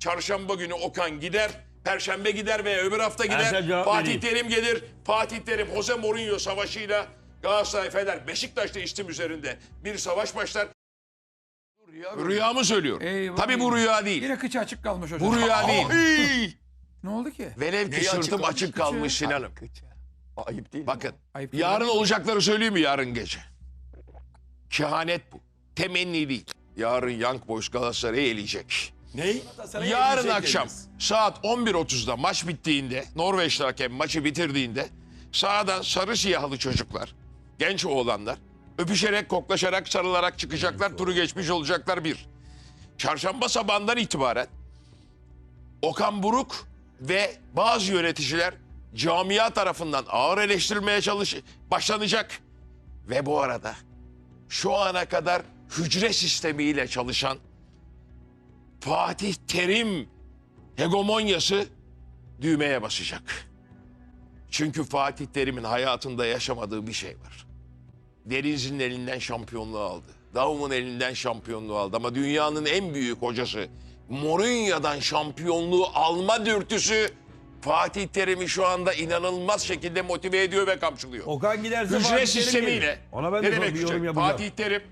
Çarşamba günü Okan gider. Perşembe gider veya öbür hafta gider. Fatih vereyim. Terim gelir. Fatih Terim Jose Mourinho savaşıyla Galatasaray Fener Beşiktaş'ta istim üzerinde bir savaş başlar. Rüyamı söylüyorum. Eyvah, Tabii bu rüya değil. Yine kıçı açık kalmış hocam. Bu rüya değil. Ne oldu ki? Velev ki açık sırtım kalmış? açık kalmış Sinan'ım. Ayıp değil? Bakın Ayıp değil yarın mi? olacakları söyleyeyim mi yarın gece? Kehanet bu. Temenni değil. Yarın Young Boys Galatasaray'ı eleyecek. Ney? Yarın akşam saat 11.30'da maç bittiğinde Norveçli hakem maçı bitirdiğinde sahadan sarı siyahlı çocuklar, genç oğlanlar öpüşerek, koklaşarak, sarılarak çıkacaklar. Turu geçmiş olacaklar bir. Çarşamba sabahından itibaren Okan Buruk ve bazı yöneticiler camia tarafından ağır eleştirilmeye çalış başlanacak. Ve bu arada şu ana kadar hücre sistemiyle çalışan Fatih Terim hegemonyası düğmeye basacak. Çünkü Fatih Terim'in hayatında yaşamadığı bir şey var. Deniz'in elinden şampiyonluğu aldı. Davum'un elinden şampiyonluğu aldı. Ama dünyanın en büyük hocası Mourinho'dan şampiyonluğu alma dürtüsü Fatih Terim'i şu anda inanılmaz şekilde motive ediyor ve kamçılıyor. Okan giderse Fatih Hücre Terim sistemiyle. gelir. Ona ben ne de demek bir yorum hücre? yapacağım. Fatih Terim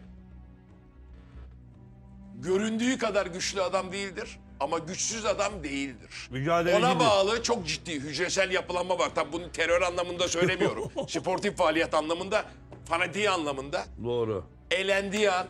göründüğü kadar güçlü adam değildir ama güçsüz adam değildir. Mücadelecidir. Ona bağlı çok ciddi hücresel yapılanma var. Tabi bunu terör anlamında söylemiyorum. Sportif faaliyet anlamında, fanatiği anlamında. Doğru. Elendiği an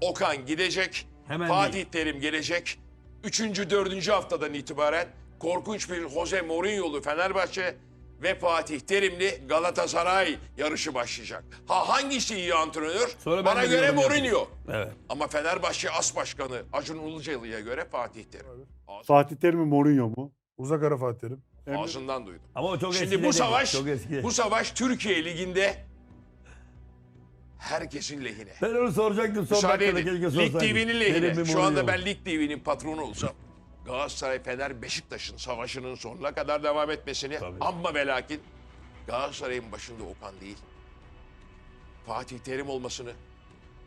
Okan gidecek. Hemen Fatih değil. Terim gelecek. Üçüncü, dördüncü haftadan itibaren korkunç bir Jose Mourinho'lu Fenerbahçe ve Fatih Terimli Galatasaray yarışı başlayacak. Ha hangisi iyi antrenör? Sonra ben Bana de göre yorum yapayım. Mourinho. Evet. Ama Fenerbahçe As Başkanı Acun Ilıcalı'ya göre Fatih Terim. Ağz- Fatih Terim mi Mourinho mu? Uzak ara Fatih Terim. Ağzından duydum. Ama o çok Şimdi eskide bu savaş, Çok eskide. bu savaş Türkiye Ligi'nde herkesin lehine. Ben onu soracaktım son Müsaade dakikada edin. keşke Lig sorsaydım. TV'nin lehine. Şu anda Mourinho ben? Lig TV'nin patronu olsam Galatasaray Fener Beşiktaş'ın savaşının sonuna kadar devam etmesini Tabii. amma ve lakin Galatasaray'ın başında Okan değil Fatih Terim olmasını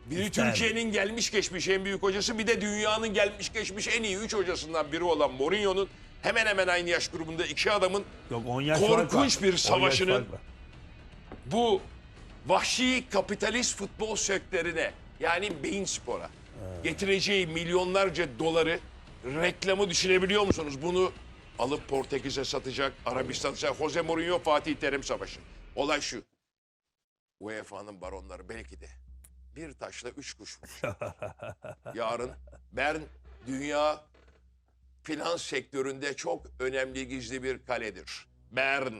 biri. Türkiye'nin gelmiş geçmiş en büyük hocası bir de dünyanın gelmiş geçmiş en iyi üç hocasından biri olan Mourinho'nun hemen hemen aynı yaş grubunda iki adamın Yok 10 yaş korkunç 10 bir savaşının bu vahşi kapitalist futbol sektörüne yani beyin spora getireceği milyonlarca doları reklamı düşünebiliyor musunuz? Bunu alıp Portekiz'e satacak, Arabistan'a satacak. Jose Mourinho, Fatih Terim savaşı. Olay şu. UEFA'nın baronları belki de bir taşla üç kuş vurur. Yarın Bern dünya finans sektöründe çok önemli gizli bir kaledir. Bern,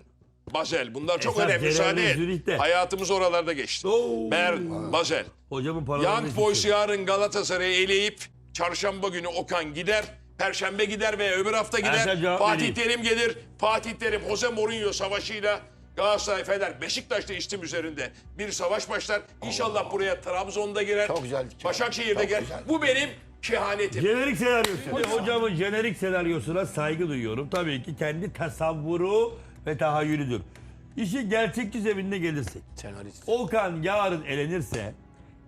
Basel bunlar çok Esas önemli. Müsaade et. Hayatımız oralarda geçti. Oo. Bern, Basel. Hocamın Young. Boys yarın Galatasaray'ı eleyip çarşamba günü Okan gider. Perşembe gider veya öbür hafta gider. Fatih vereyim. Terim gelir. Fatih Terim Jose Mourinho savaşıyla Galatasaray Fener Beşiktaş'ta istim üzerinde bir savaş başlar. İnşallah buraya Trabzon'da girer. Çok güzel. Başakşehir'de Çok girer. güzel. Bu benim kehanetim. Jenerik senaryosu. Şimdi hocamın jenerik senaryosuna saygı duyuyorum. Tabii ki kendi tasavvuru ve tahayyülüdür. İşin gerçekçi zeminine gelirsek. Senarist. Okan yarın elenirse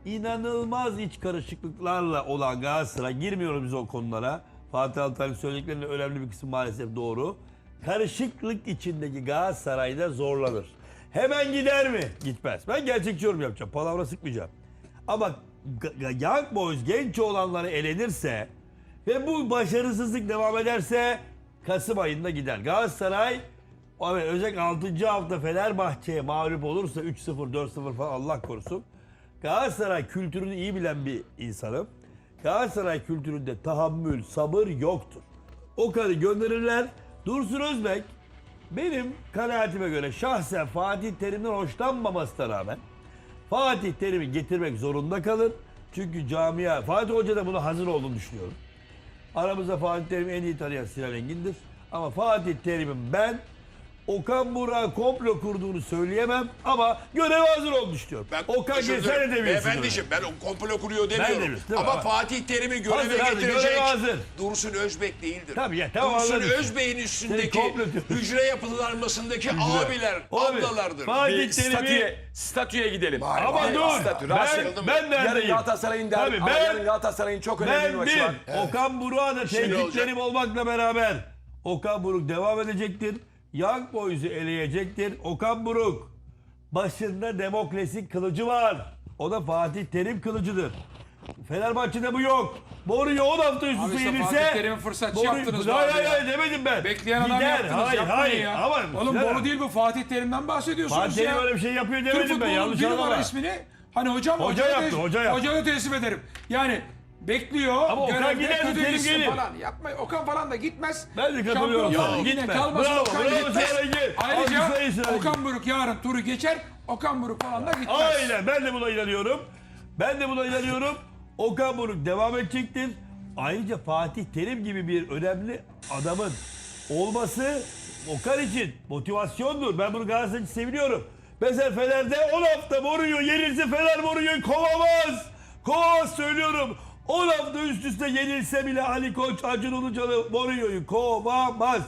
inanılmaz iç karışıklıklarla olan Galatasaray girmiyoruz biz o konulara. Fatih Altaylı'nın söylediklerinin önemli bir kısmı maalesef doğru. Karışıklık içindeki Galatasaray'da zorlanır. Hemen gider mi? Gitmez. Ben gerçekçi yorum yapacağım. Palavra sıkmayacağım. Ama Young Boys genç olanları elenirse ve bu başarısızlık devam ederse Kasım ayında gider. Galatasaray özellikle 6. hafta Fenerbahçe'ye mağlup olursa 3-0, 4-0 falan Allah korusun. Galatasaray kültürünü iyi bilen bir insanım. Galatasaray kültüründe tahammül, sabır yoktur. O kadar gönderirler. Dursun Özbek benim kanaatime göre şahsen Fatih Terim'den hoşlanmamasına rağmen Fatih Terim'i getirmek zorunda kalır. Çünkü camia, Fatih Hoca da buna hazır olduğunu düşünüyorum. Aramızda Fatih Terim'i en iyi tanıyan Sinan Engin'dir. Ama Fatih Terim'in ben Okan Burak'a komplo kurduğunu söyleyemem ama görev hazır olmuş diyor. Ben Okan özür geçsene dilerim. demiyorsun. Beyefendiciğim ben o komplo kuruyor demiyorum. demiyorum, değil mi? Ama Ha. Fatih Terim'i göreve Hazır, hazır, getirecek görev hazır. Dursun Özbek değildir. Tabii ya, tamam, Dursun. Özbek'in üstündeki hücre yapılanmasındaki abiler, Abi, ablalardır. Fatih Terim'i statüye, gidelim. ama Bir dur. Statü, Ben, ben Yarın neredeyim? Galatasaray'ın der, Tabii, ben- yarın Galatasaray'ın çok önemli bir Ben maçı bir, var. Okan Buruk'a da Şimdi tehditlerim olmakla beraber Okan Buruk devam edecektir. Young Boys'u eleyecektir. Okan Buruk başında demokrasi kılıcı var. O da Fatih Terim kılıcıdır. Fenerbahçe'de bu yok. Mourinho 10 hafta üst üste işte yenilse... Fatih Terim'i fırsatçı Mourinho- yaptınız Hayır hayır ya. hayır demedim ben. Bekleyen adam Gider. yaptınız. Hayır yapmayın hayır. ya. Ama Oğlum boru değil bu. Fatih Terim'den bahsediyorsunuz Fatih Terim ya. öyle bir şey yapıyor Türk demedim ben. futbolunun Yanlış bir numara anlama. ismini hani hocam Hoca da yaptı, hoca yaptı. Hocaya teslim ederim. Yani bekliyor. Ama Okan görevde gider, gitsin gelir. falan. Yapma. Okan falan da gitmez. Ben de katılıyorum Şampiyon sana. Gitme. kalmasın Bravo, Okan bravo gitmez. Sinan Engin. Ayrıca Alkışlayın Sinan Engin. Okan Buruk yarın turu geçer. Okan Buruk falan da gitmez. Aynen ben de buna inanıyorum. Ben de buna inanıyorum. Okan Buruk devam edecektir. Ayrıca Fatih Terim gibi bir önemli adamın olması Okan için motivasyondur. Ben bunu Galatasaray için seviniyorum. Mesela Fener'de 10 hafta Mourinho yenilse Fener Mourinho'yu kovamaz. Kovamaz söylüyorum. 10 hafta üst üste yenilse bile Ali Koç, Acun Ilıcalı Mourinho'yu kovamaz.